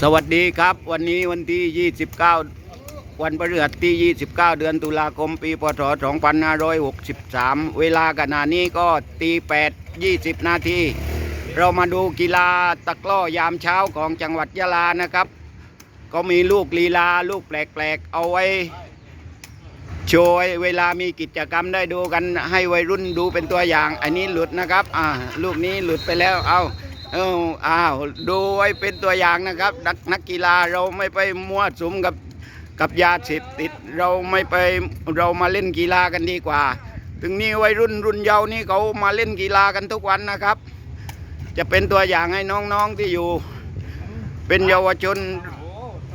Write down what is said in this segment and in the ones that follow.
สวัสดีครับ วันนี้วันที่ 29 วันพฤหัสที่ 29 เดือนตุลาคม ปี พศ 2563 เวลาขณะนี้ก็ตี8 20 นาที เรามาดูกีฬาตะกร้อยามเช้าของจังหวัดยะลานะครับ ก็มีลูกลีลาลูกแปลกๆ เอาไว้โชว์เวลามีกิจกรรมได้ดูกันให้วัยรุ่นดูเป็นตัวอย่าง อันนี้หลุดนะครับ อ่า ลูกนี้หลุดไปแล้ว เอา เอออ้าวดูไว้เป็นตัวอย่างนะครับนักนักกีฬาเราไม่ไปมั่วสุมกับกับยาเสพติดเราไม่ไปเรามาเล่นกีฬากันดีกว่า ถึงนี้วัยรุ่นรุ่นเยาว์นี่เขามาเล่นกีฬากันทุกวันนะครับ จะเป็นตัวอย่างให้น้องๆที่อยู่ เป็นเยาวชน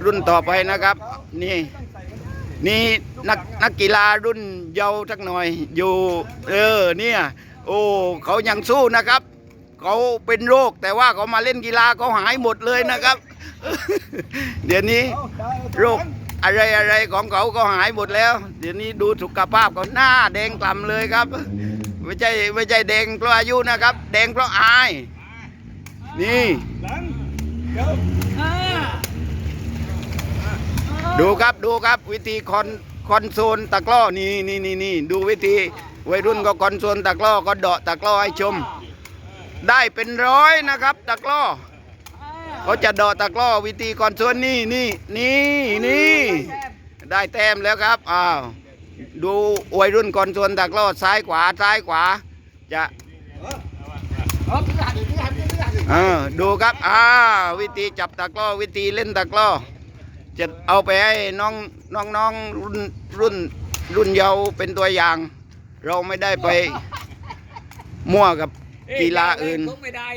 รุ่นต่อไปนะครับ นี่นี่นักนักกีฬารุ่นเยาว์สักหน่อยอยู่ เออเนี่ยโอ้เขายังสู้นะครับ เขาเป็นโรค แต่ว่าเขามาเล่นกีฬาเขาหายหมดเลยนะครับ เดี๋ยวนี้โรคอะไรอะไรของเขาก็หายหมดแล้ว เดี๋ยวนี้ดูสุขภาพเขาหน้าแดงกล่ำเลยครับ ไม่ใช่ไม่ใช่แดงเพราะอายุนะครับ แดงเพราะอาย นี่ดูครับดูครับวิธีคอนคอนโซลตะกร้อนี่นี่นี่นี่ดูวิธีวัยรุ่นก็คอนโซลตะกร้อก็เดาะตะกร้อให้ชม ได้เป็นร้อยนะครับตะกร้อเขาจะดาะตะกร้อวิธีคอนโซลนี่นี่นี่นี่ได้แต้มแล้วครับอ้าวดูวัยรุ่นคอนโซลตะกร้อซ้ายขวาซ้ายขวาจะเออดูครับอ้าววิธีจับตะกร้อวิธีเล่นตะกร้อจะเอาไปให้น้องน้องน้องรุ่นรุ่นรุ่นเยาว์เป็นตัวอย่าง เราไม่ได้ไปมั่วกับ กีฬาอื่นคงไม่ได้